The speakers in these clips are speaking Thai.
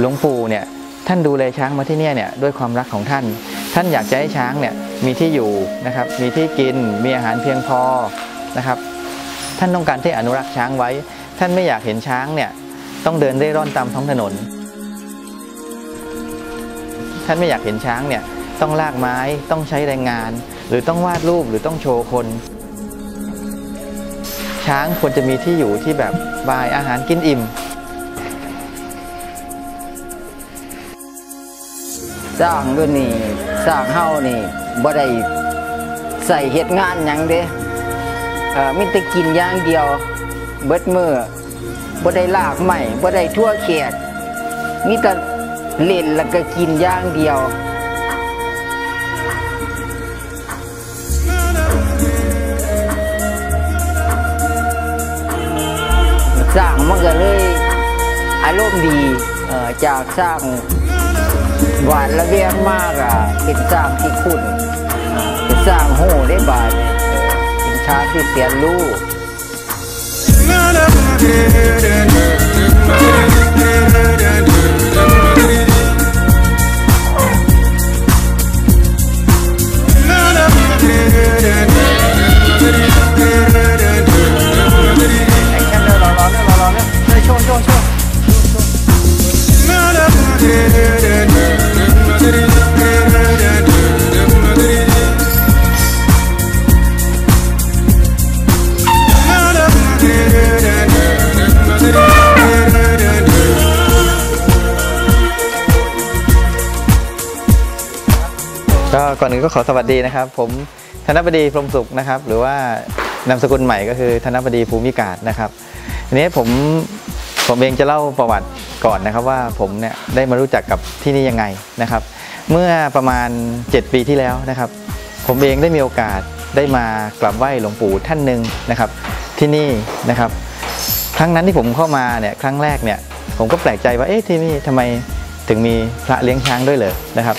หลวงปู่เนี่ยท่านดูแลช้างมาที่เนี่ยเนี่ยด้วยความรักของท่าน ท่านอยากจะให้ช้างเนี่ยมีที่อยู่นะครับ มีที่กิน มีอาหารเพียงพอนะครับ ท่านต้องการที่อนุรักษ์ช้างไว้ ท่านไม่อยากเห็นช้างเนี่ยต้องเดินเร่ร่อนตามท้องถนน ท่านไม่อยากเห็นช้างเนี่ยต้องลากไม้ต้องใช้แรงงาน หรือต้องวาดรูปหรือต้องโชว์คน ช้างควรจะมีที่อยู่ที่แบบบายอาหารกินอิ่ม สร้างด้วยนี่สร้างเฮานี่บ่ได้ใส่เฮ็ดงานหยังเด้เอ่อมีแต่กินอย่างเดียว เบิดมือบ่ได้ลากไม้บ่ได้ทั่วแขกมีแต่เล่นแล้วก็กินอย่างเดียวสร้างมันก็เลยอารมณ์ดีจากสร้าง หวานระเบียงมากอะเป็นสร้างที่คุณเป็นสร้างหูได้บาดเนี่ยเป็นชาที่เสียนลูกแก็ก่อนอื่นก็ขอสวัสดีนะครับ ผมธนบดีพรมสุขนะครับ หรือว่านามสกุลใหม่ก็คือธนบดีภูมิกาศนะครับทีนี้ผมผมเองจะเล่าประวัติก่อนนะครับว่าผมเนี่ยได้มารู้จักกับที่นี่ยังไงนะครับ เมื่อประมาณ 7 ปีที่แล้วนะครับ ผมเองได้มีโอกาสได้มากราบไหว้หลวงปู่ท่านหนึ่งนะครับ ที่นี่นะครับ ครั้งนั้นที่ผมเข้ามาเนี่ยครั้งแรกเนี่ยผมก็แปลกใจว่าเอ๊ะที่นี่ทำไมถึงมีพระเลี้ยงช้างด้วยเลยนะครับ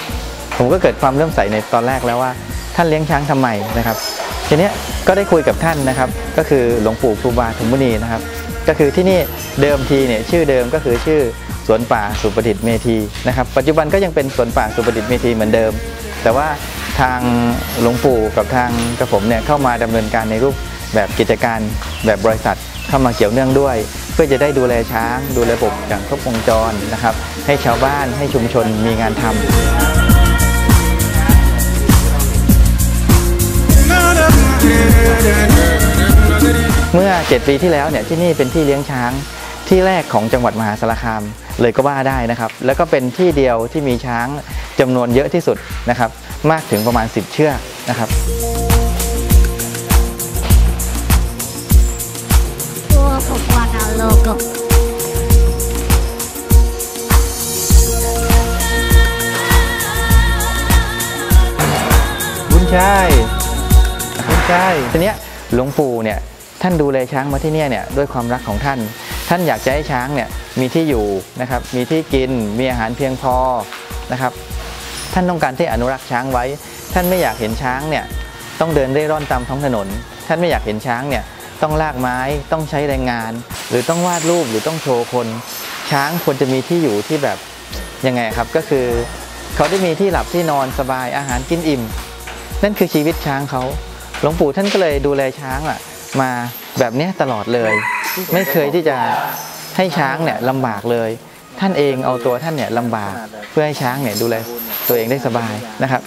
ผมก็เกิดความเริ่มใสในตอนแรกแล้วว่า ท่านเลี้ยงช้างทำไมนะครับทีนี้ก็ได้คุยกับท่านนะครับ ก็คือหลวงปู่ครูบาธมุนีนะครับ ก็คือที่นี่เดิมทีเนี่ยชื่อเดิมก็คือชื่อสวนป่าสุประดิษฐ์เมธีนะครับปัจจุบันก็ยังเป็นสวนป่าสุประดิษฐ์เมธีเหมือนเดิม แต่ว่าทางหลวงปู่กับทางกระผมเนี่ยเข้ามาดำเนินการในรูปแบบกิจการแบบบริษัทเข้ามาเกี่ยวเนื่องด้วย เพื่อจะได้ดูแลช้าง ดูแลระบบอย่างครบวงจรนะครับ ให้ชาวบ้านให้ชุมชนมีงานทำ เมื่อ 7 ปีที่แล้วเนี่ยที่นี่เป็นที่เลี้ยงช้างที่แรกของจังหวัดมหาสารคามเลยก็ว่าได้นะครับ แล้วก็เป็นที่เดียวที่มีช้างจำนวนเยอะที่สุดนะครับ มากถึงประมาณ 10 เชือกนะครับ Poco guaca loco. บุญชัยบุญชัย ช่ทีเนี้ยหลวงปู่เนี่ยท่านดูแลช้างมาที่เนี่ยเนี่ยด้วยความรักของท่าน ท่านอยากจะให้ช้างเนี่ยมีที่อยู่นะครับมีที่กินมีอาหารเพียงพอนะครับ ท่านต้องการที่อนุรักษ์ช้างไว้ ท่านไม่อยากเห็นช้างเนี่ยต้องเดินเร่ร่อนตามท้องถนน ท่านไม่อยากเห็นช้างเนี่ยต้องลากไม้ต้องใช้แรงงาน หรือต้องวาดรูปหรือต้องโชว์คน ช้างควรจะมีที่อยู่ที่แบบยังไงครับก็คือ เขาได้มีที่หลับที่นอนสบายอาหารกินอิ่ม นั่นคือชีวิตช้างเขา หลวงปู่ท่านก็เลยดูแลช้างอะ มาแบบนี้ตลอดเลย ไม่เคยที่จะให้ช้างเนี่ยลำบากเลย ท่านเองเอาตัวท่านเนี่ยลำบากเพื่อให้ช้างเนี่ยดูแลตัวเองได้สบายนะครับ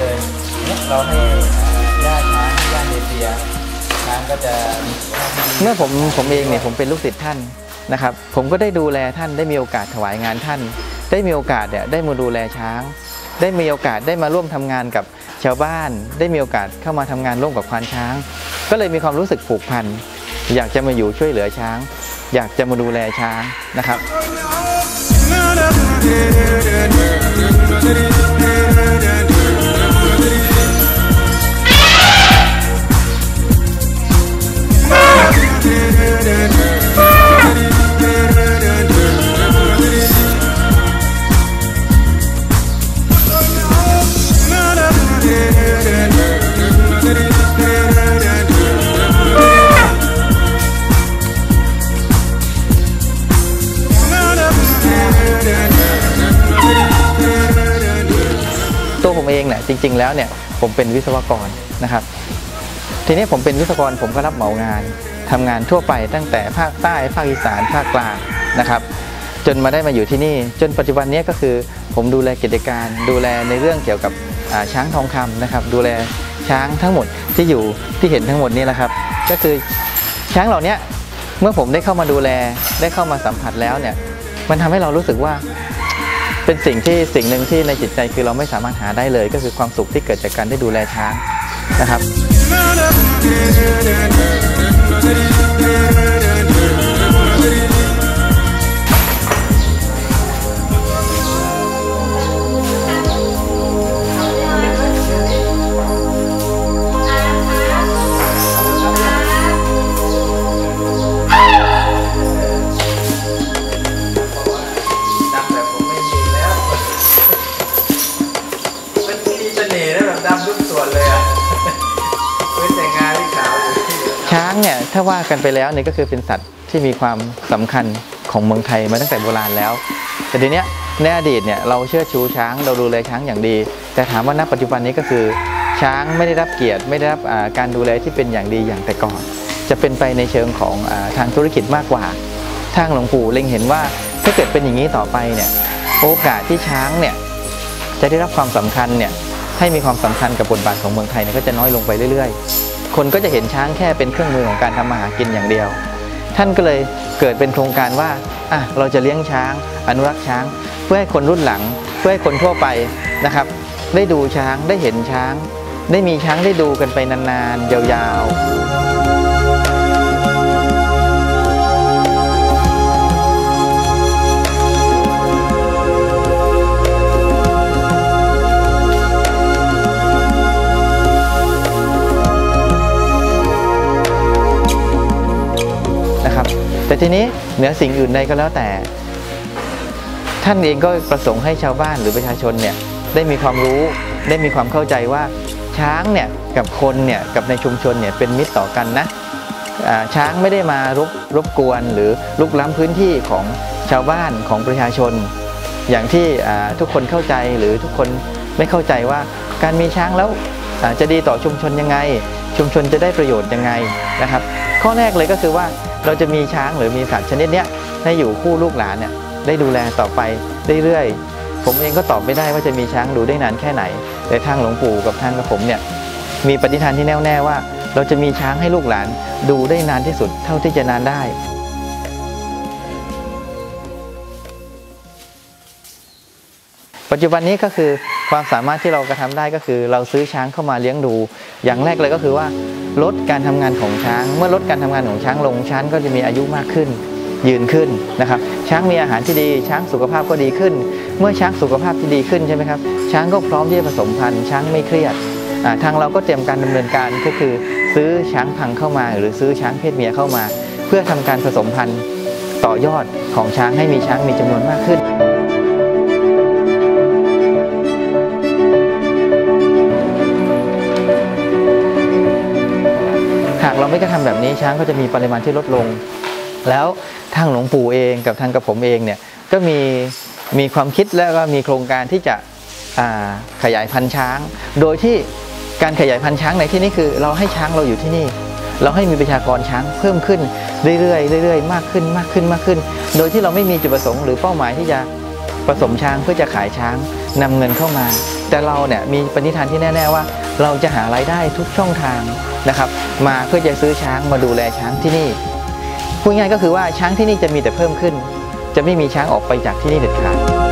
เลยเนี่ยเราให้อ่าหญ้าช้างหญ้าเนเปียช้างก็จะมีสุขภาพที่ดีเมื่อผมผมเองเนี่ยผมเป็นลูกศิษย์ท่านนะครับ ผมก็ได้ดูแลท่านได้มีโอกาสถวายงานท่าน ได้มีโอกาสเนี่ยได้มาดูแลช้าง ได้มีโอกาสได้มาร่วมทำงานกับชาวบ้าน ได้มีโอกาสเข้ามาทำงานร่วมกับควานช้าง ก็เลยมีความรู้สึกผูกพันอยากจะมาอยู่ช่วยเหลือช้าง อยากจะมาดูแลช้างนะครับ ริง ๆ แล้วเนี่ยผมเป็นวิศวกรนะครับ ทีนี้ผมเป็นวิศวกรผมก็รับเหมางานทำงานทั่วไปตั้งแต่ภาคใต้ภาคอีสานภาคกลางนะครับ จนมาได้มาอยู่ที่นี่ จนปัจจุบันนี้ก็คือผมดูแลกิจการ ดูแลในเรื่องเกี่ยวกับช้างทองคำนะครับ ดูแลช้างทั้งหมดที่อยู่ที่เห็นทั้งหมดนี้แหละครับ ก็คือช้างเหล่านี้เมื่อผมได้เข้ามาดูแลได้เข้ามาสัมผัสแล้วเนี่ยมันทำให้เรารู้สึกว่า เป็นสิ่งที่สิ่งหนึ่งที่ในจิตใจคือเราไม่สามารถหาได้เลย ก็คือความสุขที่เกิดจากการได้ดูแลช้างนะครับด ช้างเนี่ยถ้าว่ากันไปแล้วเนี่ยก็คือเป็นสัตว์ที่มีความสำคัญของเมืองไทยมาตั้งแต่โบราณแล้ว แต่ทีเนี้ยในอดีตเนี่ยเราเชื่อชูช้างเราดูแลช้างอย่างดี แต่ถามว่าณปัจจุบันนี้ก็คือ ช้างไม่ได้รับเกียรติไม่ได้รับการดูแลที่เป็นอย่างดีอย่างแต่ก่อน จะเป็นไปในเชิงของอทางธุรกิจมากกว่า ทางหลวงปู่เล็งเห็นว่าถ้าเกิดเป็นอย่างนี้ต่อไปเนี่ยโอกาสที่ช้างเนี่ยจะได้รับความสำคัญเนี่ยให้มีความสำคัญกับบทบาทของเมืองไทยเนี่ยก็จะน้อยลงไปเรื่อยๆ คนก็จะเห็นช้างแค่เป็นเครื่องมือของการทำมาหากินอย่างเดียว ท่านก็เลยเกิดเป็นโครงการว่าอะเราจะเลี้ยงช้าง อนุรักษ์ช้าง เพื่อให้คนรุ่นหลัง เพื่อให้คนทั่วไปนะครับ ได้ดูช้างได้เห็นช้าง ได้มีช้างได้ดูกันไปนานๆยาวๆ แต่ทีนี้เหนือสิ่งอื่นใดก็แล้วแต่ ท่านเองก็ประสงค์ให้ชาวบ้านหรือประชาชนเนี่ยได้มีความรู้ได้มีความเข้าใจว่าช้างเนี่ยกับคนเนี่ยกับในชุมชนเนี่ยเป็นมิตรต่อกันนะช้างไม่ได้มารบรบกวนหรือลุกล้ำพื้นที่ของชาวบ้านของประชาชน อย่างที่ทุกคนเข้าใจหรือทุกคนไม่เข้าใจว่าการมีช้างแล้วจะดีต่อชุมชนยังไง ชุมชนจะได้ประโยชน์ยังไงนะครับ ข้อแรกเลยก็คือว่า เราจะมีช้างหรือมีสัตว์ชนิดนี้ให้อยู่คู่ลูกหลานเนี่ยได้ดูแลต่อไปเรื่อยๆผมเองก็ตอบไม่ได้ว่าจะมีช้างดูได้นานแค่ไหน แต่ทางหลวงปู่กับทางกระผมเนี่ยมีปฏิฐานที่แน่วแน่ว่า เราจะมีช้างให้ลูกหลานดูได้นานที่สุดเท่าที่จะนานได้ปัจจุบันนี้ก็คือ ความสามารถที่เรากระทำได้ก็คือ เราซื้อช้างเข้ามาเลี้ยงดู อย่างแรกเลยก็คือว่าลดการทำงานของช้าง เมื่อลดการทำงานของช้างลงช้างก็จะมีอายุมากขึ้น ยืนขึ้นนะครับ ช้างมีอาหารที่ดีช้างสุขภาพก็ดีขึ้น เมื่อช้างสุขภาพที่ดีขึ้นใช่ไหมครับช้างก็พร้อมที่จะผสมพันธุ์ช้างไม่เครียดทางเราก็เตรียมการดำเนินการก็คือซื้อช้างพังเข้ามา หรือซื้อช้างเพศเมียเข้ามา เพื่อทำการผสมพันธุ์ต่อยอดของช้างให้มีช้างมีจำนวนมากขึ้น กเราไม่กระทำแบบนี้ช้างก็จะมีปริมาณที่ลดลง แล้วทางหลวงปู่เองกับทางกระผมเองเนี่ยก็มีมีความคิดแล้วก็มีโครงการที่จะขยายพันธุ์ช้าง โดยที่การขยายพันธุ์ช้างในที่นี้คือ เราให้ช้างเราอยู่ที่นี่ เราให้มีประชากรช้างเพิ่มขึ้นเรื่อยๆเรื่อยๆมากขึ้นมากขึ้นมากขึ้น โดยที่เราไม่มีจุดประสงค์หรือเป้าหมายที่จะผสมช้างเพื่อจะขายช้างนำเงินเข้ามา แต่เราเนี่ยมีปณิธานที่แน่ ๆ ว่า เราจะหารายได้ทุกช่องทางนะครับ มาเพื่อจะซื้อช้างมาดูแลช้างที่นี่พูดง่ายก็คือว่าช้างที่นี่จะมีแต่เพิ่มขึ้น จะไม่มีช้างออกไปจากที่นี่เด็ดขาด